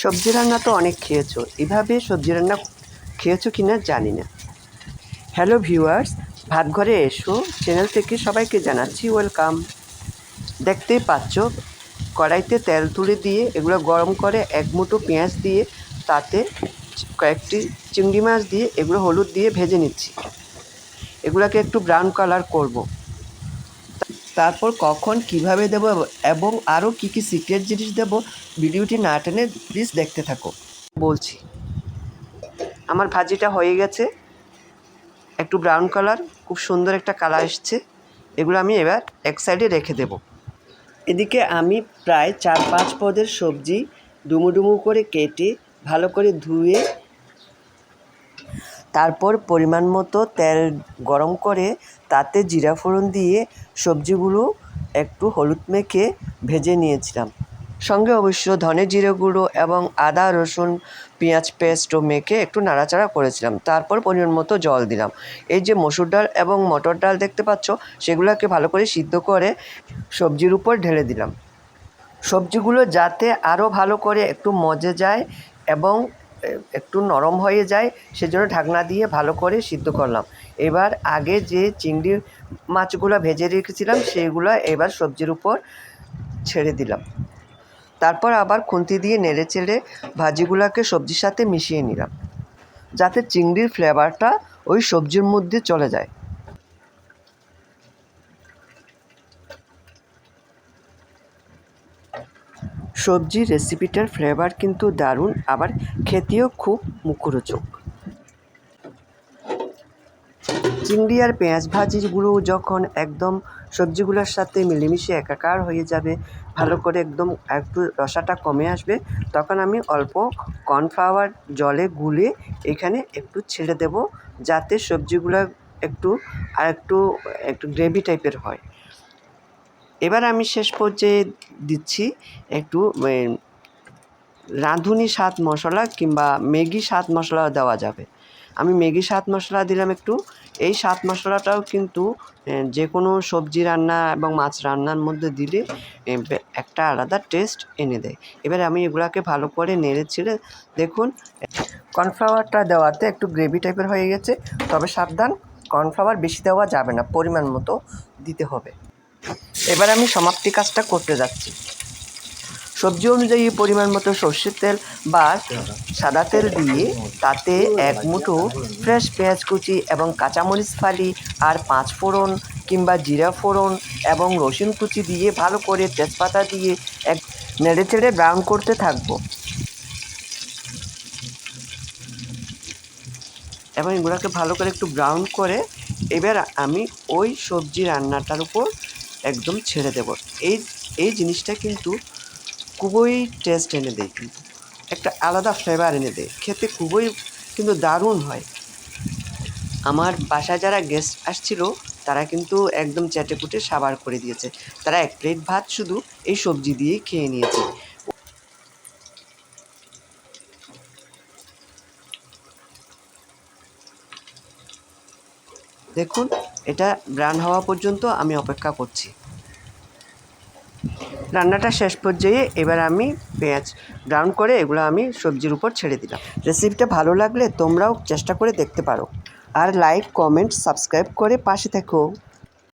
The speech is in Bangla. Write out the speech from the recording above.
সবজি রান্না তো অনেক খেয়েছো। এভাবে সবজি রান্না খেয়েছো কি না জানি না। হ্যালো ভিউয়ার্স ভাত ঘরে এসো। চ্যানেল থেকে সবাইকে জানাচ্ছি ওয়েলকাম দেখতেই পাচ্ছ, কড়াইতে তেল তুলে দিয়ে এগুলো গরম করে এক মুঠো পেঁয়াজ দিয়ে তাতে কয়েকটি চিংড়ি মাছ দিয়ে এগুলো হলুদ দিয়ে ভেজে নিচ্ছি। এগুলোকে একটু ব্রাউন কালার করব। তারপর কখন কীভাবে দেব এবং আরও কী কী সিক্রেট জিনিস দেব, ভিডিওটি না টেনে প্লিজ দেখতে থাকো। বলছি, আমার ভাজিটা হয়ে গেছে, একটু ব্রাউন কালার খুব সুন্দর একটা কালার এসছে, এগুলো আমি এবার এক সাইডে রেখে দেব। এদিকে আমি প্রায় চার পাঁচ পদের সবজি ডুমু ডুমু করে কেটে ভালো করে ধুয়ে তারপর পরিমাণ মতো তেল গরম করে তাতে জিরা ফোড়ন দিয়ে সবজিগুলো একটু হলুদ মেখে ভেজে নিয়েছিলাম। সঙ্গে অবশ্য ধনে জিরে গুঁড়ো এবং আদা, রসুন, পেঁয়াজ পেস্টও মেখে একটু নাড়াচাড়া করেছিলাম। তারপর পরিমাণ মতো জল দিলাম। এই যে মসুর ডাল এবং মটর ডাল দেখতে পাচ্ছ, সেগুলোকে ভালো করে সিদ্ধ করে সবজির উপর ঢেলে দিলাম। সবজিগুলো যাতে আরও ভালো করে একটু মজে যায় এবং একটু নরম হয়ে যায়, সেজন্য ঢাকনা দিয়ে ভালো করে সিদ্ধ করলাম। এবার আগে যে চিংড়ি মাছগুলো ভেজে রেখেছিলাম সেইগুলো এবার সবজির উপর ছেড়ে দিলাম। তারপর আবার খুন্তি দিয়ে নেড়ে চেড়ে ভাজিগুলোকে সবজির সাথে মিশিয়ে নিলাম, যাতে চিংড়ির ফ্লেভারটা ওই সবজির মধ্যে চলে যায়। সবজির রেসিপিটার ফ্লেভার কিন্তু দারুণ, আবার খেতেও খুব মুখরোচক। চিংড়ি আর পেঁয়াজ ভাজিগুলো যখন একদম সবজিগুলোর সাথে মিলেমিশে একাকার হয়ে যাবে, ভালো করে একদম একটু রসাটা কমে আসবে, তখন আমি অল্প কর্নফ্লাওয়ার জলে গুলে এখানে একটু ছেড়ে দেব, যাতে সবজিগুলো একটু, আর একটু একটু গ্রেভি টাইপের হয়। এবার আমি শেষ পর্যায়ে দিচ্ছি একটু রাঁধুনি স্বাদ মশলা কিংবা ম্যাগি স্বাদ মশলা দেওয়া যাবে। আমি ম্যাগি স্বাদ মশলা দিলাম একটু। এই স্বাদ মশলাটাও কিন্তু যে কোনো সবজি রান্না এবং মাছ রান্নার মধ্যে দিলে একটা আলাদা টেস্ট এনে দেয়। এবার আমি এগুলাকে ভালো করে নেড়ে ছিঁড়ে দেখুন, কর্নফ্লাওয়ারটা দেওয়াতে একটু গ্রেভি টাইপের হয়ে গেছে। তবে সাবধান, কর্নফ্লাওয়ার বেশি দেওয়া যাবে না, পরিমাণ মতো দিতে হবে। এবার আমি সমাপ্তি কাজটা করতে যাচ্ছি। সবজি অনুযায়ী পরিমাণ মতো সর্ষের তেল বা সাদা তেল দিয়ে তাতে এক মুঠো ফ্রেশ পেঁয়াজ কুচি এবং কাঁচামরিচ ফালি আর পাঁচ ফোড়ন কিংবা জিরা ফোড়ন এবং রসুন কুচি দিয়ে ভালো করে তেজপাতা দিয়ে এক নেড়ে চেড়ে ব্রাউন করতে থাকব। এবং এগুলোকে ভালো করে একটু ব্রাউন করে এবার আমি ওই সবজি রান্নাটার উপর একদম ছেড়ে দেব। এই এই জিনিসটা কিন্তু খুবই টেস্ট এনে দেয় কিন্তু। একটা আলাদা ফ্লেভার এনে দেয়। খেতে খুবই কিন্তু দারুণ হয়। আমার বাসায় যারা গেস্ট আসছিল, তারা কিন্তু একদম চেটে পুটে সাবার করে দিয়েছে। তারা এক প্লেট ভাত শুধু এই সবজি দিয়েই খেয়ে নিয়েছে। দেখুন এটা ব্রান হওয়া পর্যন্ত আমি অপেক্ষা করছি। রান্নাটা শেষ পর্যায়ে এবার আমি পেঁয়াজ ব্রাউন করে এগুলো আমি সবজির উপর ছেড়ে দিলাম। রেসিপিটা ভালো লাগলে তোমরাও চেষ্টা করে দেখতে পারো। আর লাইক, কমেন্ট, সাবস্ক্রাইব করে পাশে থেকো।